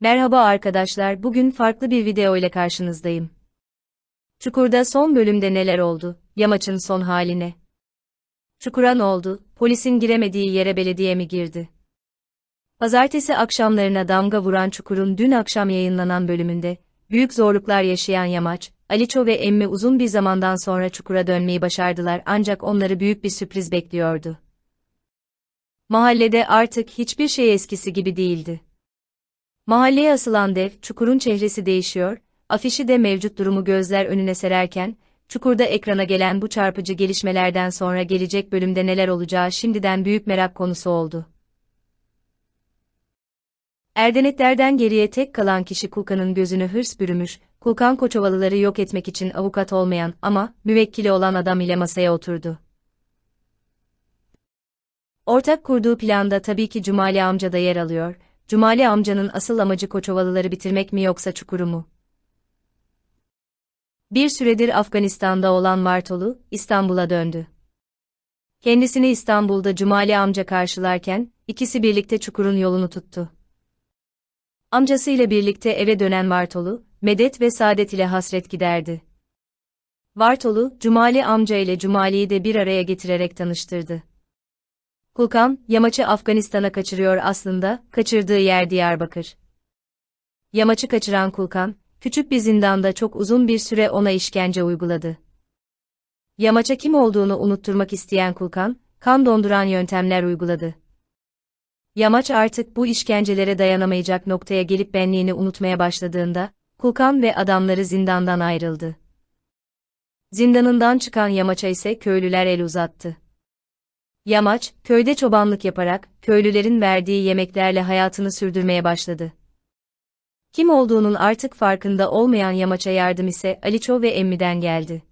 Merhaba arkadaşlar, bugün farklı bir video ile karşınızdayım. Çukur'da son bölümde neler oldu? Yamaç'ın son haline. Çukur'a ne oldu? Polisin giremediği yere belediye mi girdi? Pazartesi akşamlarına damga vuran Çukur'un dün akşam yayınlanan bölümünde, büyük zorluklar yaşayan Yamaç, Aliço ve Emmi uzun bir zamandan sonra Çukur'a dönmeyi başardılar ancak onları büyük bir sürpriz bekliyordu. Mahallede artık hiçbir şey eskisi gibi değildi. Mahalleye asılan dev, Çukur'un çehresi değişiyor, afişi de mevcut durumu gözler önüne sererken, Çukur'da ekrana gelen bu çarpıcı gelişmelerden sonra gelecek bölümde neler olacağı şimdiden büyük merak konusu oldu. Erdenetlerden geriye tek kalan kişi Kulkan'ın gözünü hırs bürümüş, Kulkan Koçovalıları yok etmek için avukat olmayan ama müvekkili olan adam ile masaya oturdu. Ortak kurduğu planda tabii ki Cumali amca da yer alıyor, Cumali amcanın asıl amacı Koçovalıları bitirmek mi yoksa Çukur'u mu? Bir süredir Afganistan'da olan Martolu, İstanbul'a döndü. Kendisini İstanbul'da Cumali amca karşılarken, ikisi birlikte Çukur'un yolunu tuttu. Amcasıyla birlikte eve dönen Martolu, medet ve saadet ile hasret giderdi. Vartolu, Cumali amca ile Cumali'yi de bir araya getirerek tanıştırdı. Kulkan, Yamaç'ı Afganistan'a kaçırıyor aslında, kaçırdığı yer Diyarbakır. Yamaç'ı kaçıran Kulkan, küçük bir zindanda çok uzun bir süre ona işkence uyguladı. Yamaç'a kim olduğunu unutturmak isteyen Kulkan, kan donduran yöntemler uyguladı. Yamaç artık bu işkencelere dayanamayacak noktaya gelip benliğini unutmaya başladığında, Kulkan ve adamları zindandan ayrıldı. Zindanından çıkan Yamaç'a ise köylüler el uzattı. Yamaç, köyde çobanlık yaparak, köylülerin verdiği yemeklerle hayatını sürdürmeye başladı. Kim olduğunun artık farkında olmayan Yamaç'a yardım ise Aliço ve Emmi'den geldi.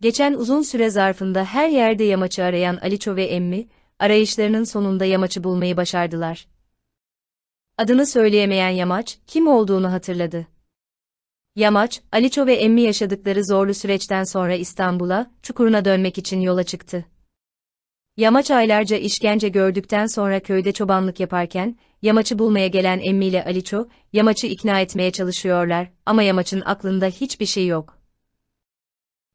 Geçen uzun süre zarfında her yerde Yamaç'ı arayan Aliço ve Emmi, arayışlarının sonunda Yamaç'ı bulmayı başardılar. Adını söyleyemeyen Yamaç, kim olduğunu hatırladı. Yamaç, Aliço ve Emmi yaşadıkları zorlu süreçten sonra İstanbul'a, Çukur'una dönmek için yola çıktı. Yamaç aylarca işkence gördükten sonra köyde çobanlık yaparken, Yamaç'ı bulmaya gelen Emmi ile Aliço, Yamaç'ı ikna etmeye çalışıyorlar ama Yamaç'ın aklında hiçbir şey yok.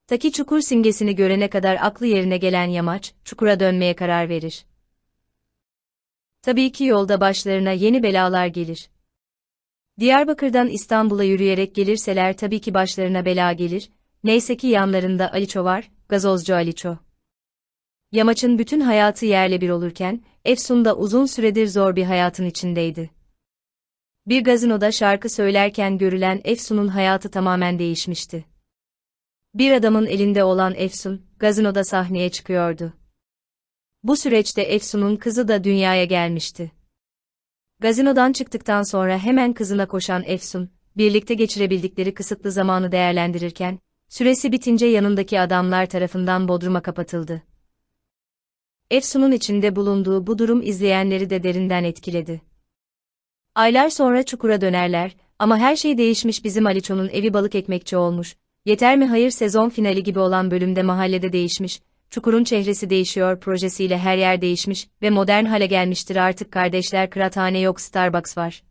Taki çukur simgesini görene kadar aklı yerine gelen Yamaç, çukura dönmeye karar verir. Tabii ki yolda başlarına yeni belalar gelir. Diyarbakır'dan İstanbul'a yürüyerek gelirseler tabii ki başlarına bela gelir, neyse ki yanlarında Aliço var, gazozcu Aliço. Yamaç'ın bütün hayatı yerle bir olurken, Efsun da uzun süredir zor bir hayatın içindeydi. Bir gazinoda şarkı söylerken görülen Efsun'un hayatı tamamen değişmişti. Bir adamın elinde olan Efsun, gazinoda sahneye çıkıyordu. Bu süreçte Efsun'un kızı da dünyaya gelmişti. Gazinodan çıktıktan sonra hemen kızına koşan Efsun, birlikte geçirebildikleri kısıtlı zamanı değerlendirirken, süresi bitince yanındaki adamlar tarafından bodruma kapatıldı. Efsun'un içinde bulunduğu bu durum izleyenleri de derinden etkiledi. Aylar sonra çukura dönerler, ama her şey değişmiş bizim Aliço'nun evi balık ekmekçi olmuş, yeter mi hayır sezon finali gibi olan bölümde mahallede değişmiş, Çukur'un çehresi değişiyor projesiyle her yer değişmiş ve modern hale gelmiştir artık kardeşler kıraathane yok Starbucks var.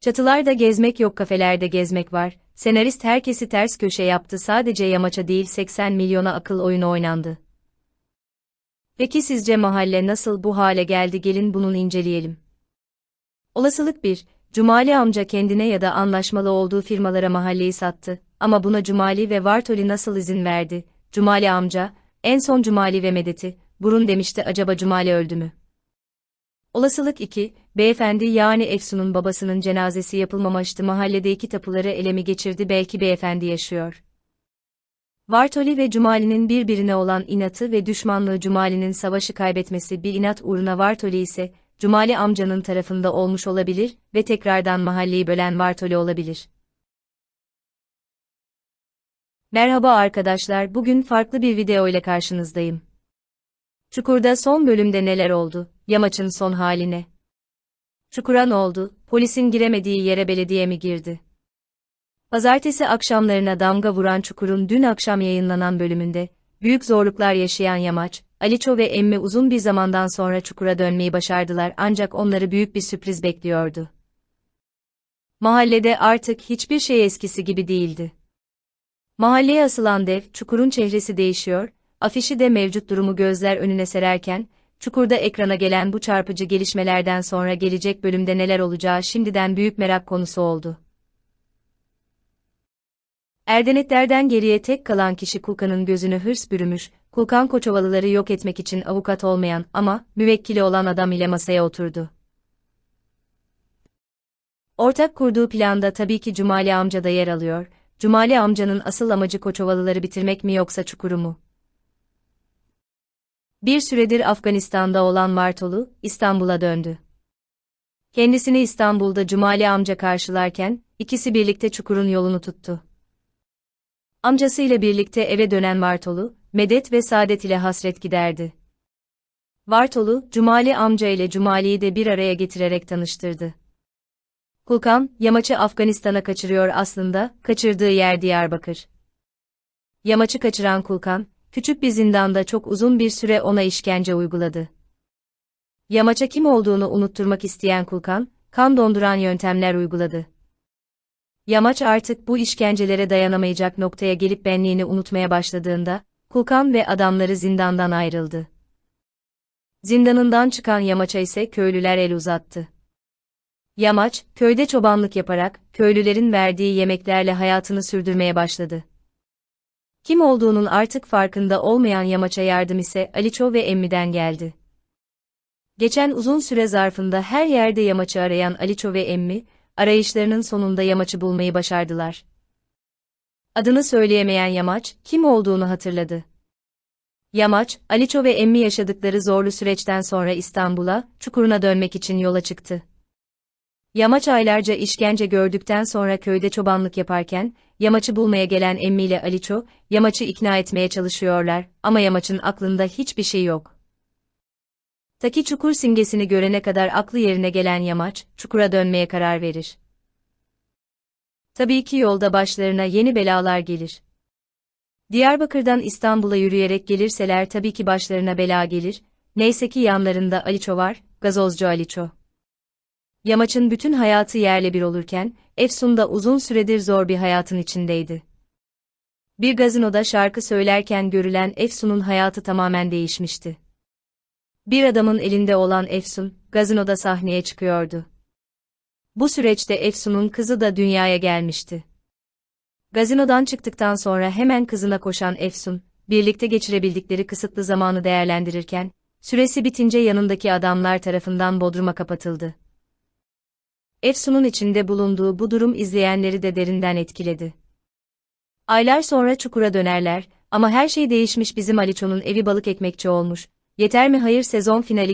Çatılarda gezmek yok kafelerde gezmek var, senarist herkesi ters köşe yaptı sadece yamaça değil 80 milyona akıl oyunu oynandı. Peki sizce mahalle nasıl bu hale geldi gelin bunun inceleyelim. Olasılık 1. Cumali amca kendine ya da anlaşmalı olduğu firmalara mahalleyi sattı ama buna Cumali ve Vartoli nasıl izin verdi? Cumali amca, en son Cumali ve Medet'i, burun demişti acaba Cumali öldü mü? Olasılık 2, beyefendi yani Efsun'un babasının cenazesi yapılmamıştı mahallede iki tapuları elemi geçirdi belki beyefendi yaşıyor. Vartoli ve Cumali'nin birbirine olan inatı ve düşmanlığı Cumali'nin savaşı kaybetmesi bir inat uğruna Vartoli ise, Cumali amcanın tarafında olmuş olabilir ve tekrardan mahalleyi bölen Vartoli olabilir. Merhaba arkadaşlar bugün farklı bir video ile karşınızdayım. Çukur'da son bölümde neler oldu, Yamaç'ın son haline. Çukur'a ne oldu, polisin giremediği yere belediye mi girdi? Pazartesi akşamlarına damga vuran Çukur'un dün akşam yayınlanan bölümünde, büyük zorluklar yaşayan Yamaç, Aliço ve Emmi uzun bir zamandan sonra Çukur'a dönmeyi başardılar ancak onları büyük bir sürpriz bekliyordu. Mahallede artık hiçbir şey eskisi gibi değildi. Mahalleye asılan dev, çukurun çehresi değişiyor, afişi de mevcut durumu gözler önüne sererken, çukurda ekrana gelen bu çarpıcı gelişmelerden sonra gelecek bölümde neler olacağı şimdiden büyük merak konusu oldu. Erdenetlerden geriye tek kalan kişi Kulkan'ın gözünü hırs bürümüş, Kulkan Koçovalıları yok etmek için avukat olmayan ama müvekkili olan adam ile masaya oturdu. Ortak kurduğu planda tabii ki Cumali amca da yer alıyor. Cumali amcanın asıl amacı Koçovalıları bitirmek mi yoksa çukuru mu? Bir süredir Afganistan'da olan Martolu, İstanbul'a döndü. Kendisini İstanbul'da Cumali amca karşılarken, ikisi birlikte çukurun yolunu tuttu. Amcasıyla birlikte eve dönen Martolu, medet ve saadet ile hasret giderdi. Vartolu, Cumali amca ile Cumali'yi de bir araya getirerek tanıştırdı. Kulkan, Yamaç'ı Afganistan'a kaçırıyor aslında, kaçırdığı yer Diyarbakır. Yamaç'ı kaçıran Kulkan, küçük bir zindanda çok uzun bir süre ona işkence uyguladı. Yamaç'a kim olduğunu unutturmak isteyen Kulkan, kan donduran yöntemler uyguladı. Yamaç artık bu işkencelere dayanamayacak noktaya gelip benliğini unutmaya başladığında, Kulkan ve adamları zindandan ayrıldı. Zindanından çıkan Yamaç'a ise köylüler el uzattı. Yamaç, köyde çobanlık yaparak, köylülerin verdiği yemeklerle hayatını sürdürmeye başladı. Kim olduğunun artık farkında olmayan Yamaç'a yardım ise Aliço ve Emmi'den geldi. Geçen uzun süre zarfında her yerde Yamaç'ı arayan Aliço ve Emmi, arayışlarının sonunda Yamaç'ı bulmayı başardılar. Adını söyleyemeyen Yamaç, kim olduğunu hatırladı. Yamaç, Aliço ve Emmi yaşadıkları zorlu süreçten sonra İstanbul'a, çukuruna dönmek için yola çıktı. Yamaç aylarca işkence gördükten sonra köyde çobanlık yaparken, Yamaç'ı bulmaya gelen Emmi ile Aliço, Yamaç'ı ikna etmeye çalışıyorlar ama Yamaç'ın aklında hiçbir şey yok. Taki çukur simgesini görene kadar aklı yerine gelen Yamaç, çukura dönmeye karar verir. Tabii ki yolda başlarına yeni belalar gelir. Diyarbakır'dan İstanbul'a yürüyerek gelirseler tabii ki başlarına bela gelir, neyse ki yanlarında Aliço var, gazozcu Aliço. Yamaç'ın bütün hayatı yerle bir olurken, Efsun da uzun süredir zor bir hayatın içindeydi. Bir gazinoda şarkı söylerken görülen Efsun'un hayatı tamamen değişmişti. Bir adamın elinde olan Efsun, gazinoda sahneye çıkıyordu. Bu süreçte Efsun'un kızı da dünyaya gelmişti. Gazinodan çıktıktan sonra hemen kızına koşan Efsun, birlikte geçirebildikleri kısıtlı zamanı değerlendirirken, süresi bitince yanındaki adamlar tarafından bodruma kapatıldı. Efsun'un içinde bulunduğu bu durum izleyenleri de derinden etkiledi. Aylar sonra çukura dönerler ama her şey değişmiş bizim Aliço'nun evi balık ekmekçi olmuş. Yeter mi? Hayır sezon finali